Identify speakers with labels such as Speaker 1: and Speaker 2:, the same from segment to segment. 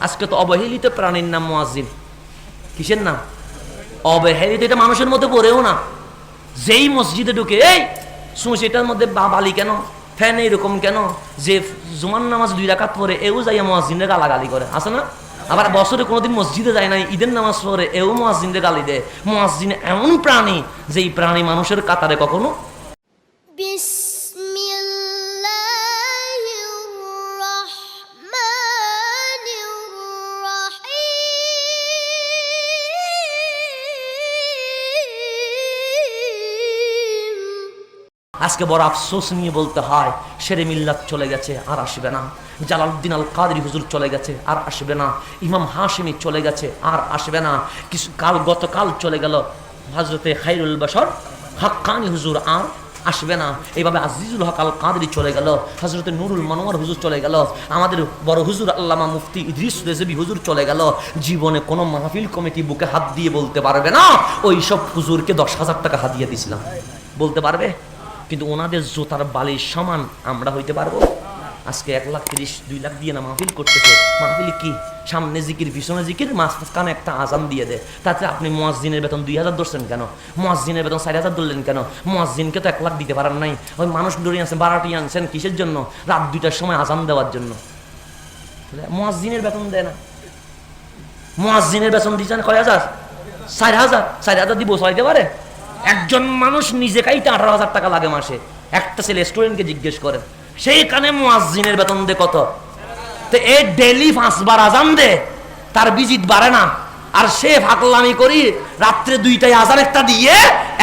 Speaker 1: আজকে তো অবহেলিত প্রাণীর নাম মুয়াজ্জিন। কিসের নাম? অবহেলিত, এটা মানুষের মধ্যে পড়েও না। যেই মসজিদে ঢুকে, এই, শুন, সেটার মধ্যে বালি কেন? ফ্যান এইরকম কেন? যে জুমার নামাজ দুই রাকাত পরে এও যাইয়া মসজিদে গালাগালি করে। আছে না? আবার বছরে কোনোদিন মসজিদে যায় নাই, ঈদের নামাজ পড়ে, এও মসজিদে গালি দেয়। মসজিদ এমন প্রাণী, যেই প্রাণী মানুষের কাতারে কখনো আজকে বড় আফসোস নিয়ে বলতে হয় শেরে মিল্লাত চলে গেছে, আর আসবে না। জালালউদ্দিন আল কাদরি হুজুর চলে গেছে, আর আসবে না। ইমাম হাশেমি চলে গেছে, আর আসবে না। কিছু কাল, গতকাল চলে গেল হজরতে খাইরুল বাসর হাক্কানি হুজুর আর আসবে না। এইভাবে আজিজুল হক আল কাদরি চলে গেল হজরতে নুরুল মনোয়ার হুজুর চলে গেল, আমাদের বড় হুজুর আল্লামা মুফতি ইদ্রিস রেজবি হুজুর চলে গেল। জীবনে কোনো মাহফিল কমিটি বুকে হাত দিয়ে বলতে পারবে না। ওই সব হুজুরকে দশ হাজার টাকা হাতিয়ে দিছিলাম বলতে পারবে? কিন্তু ওনাদের জোতার বালির সমান আমরা হইতে পারব? আজকে এক লাখ তিরিশ, দুই লাখ দিয়ে না মাহফিল করতেছে। মাহফিল কি? সামনে জিকির, পিছনে জিকির, মাঝখানে একটা আজান দিয়ে দেয়। তাতে আপনি মোয়াজ্জিনের বেতন দুই হাজার ধরছেন কেন? মোয়াজ্জিনের বেতন চার হাজার ধরলেন কেন? মোয়াজ্জিনকে তো এক লাখ দিতে পারেন নাই। ওই মানুষ ডরিয়ে আনছেন, বারাটি আনছেন কিসের জন্য? রাত দুইটার সময় আজান দেওয়ার জন্য। মোয়াজ্জিনের বেতন দেয় না। মোয়াজ্জিনের বেতন দিচ্ছেন কয় হাজার? চার হাজার। চার হাজার দিব চাইতে পারে? একজন মানুষ নিজে খাইতে আঠারো হাজার টাকা লাগে মাসে। একটা ছেলে স্টুডেন্টকে জিজ্ঞেস করেন সেইখানে মোয়াজ্জিনের বেতন দে কত? তো এ ডেলি আজান দে, তার বিজিত বাড়ে না। আর সে ফাকলামি করি রাত্রে একটা দিয়ে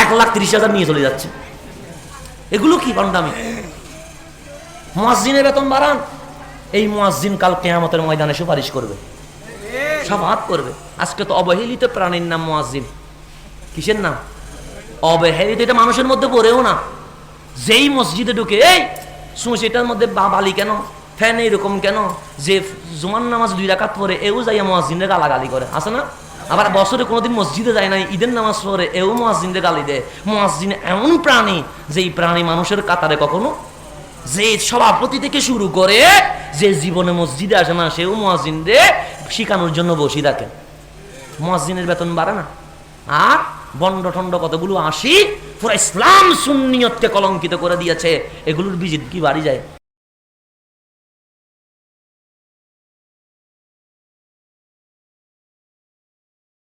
Speaker 1: এক লাখ তিরিশ হাজার নিয়ে চলে যাচ্ছে। এগুলো কি মোয়াজ্জিনের বেতন বাড়ান, এই মোয়াজ্জিন কাল কেয়ামতের ময়দানে সুপারিশ করবে। সব হাত করবে। আজকে তো অবহেলিত প্রাণীর নাম মোয়াজ্জিন। কিসের নাম? অবহেলিত, এটা মানুষের মধ্যে পড়েও না। যেই মসজিদে ঢুকে, এই, শুন, সেটার মধ্যে বালি কেন? ফ্যান এইরকম কেন? যে জুমান নামাজ দুই রাকাত পরে এও যাইয়া মসজিদে গালাগালি করে। আছে না? আবার বছরে কোনোদিন মসজিদে যায় নাই, ঈদের নামাজ পড়ে, এও মসজিদে গালি দেয়। মসজিদ এমন প্রাণী, যেই প্রাণী মানুষের কাতারে কখনো যে সভাপতি থেকে শুরু করে যে জীবনে মসজিদে আসে না, সেও মহাজিনরে শিখানোর জন্য বসি থাকে। মহাজিনের বেতন বাড়ে না। আর বন্ড ঠন্ড কতগুলো আসি পুরো ইসলাম সুন্নিয়তকে কলঙ্কিত করে দিয়েছে। এগুলোর বিজিত কি বাড়ি যায়?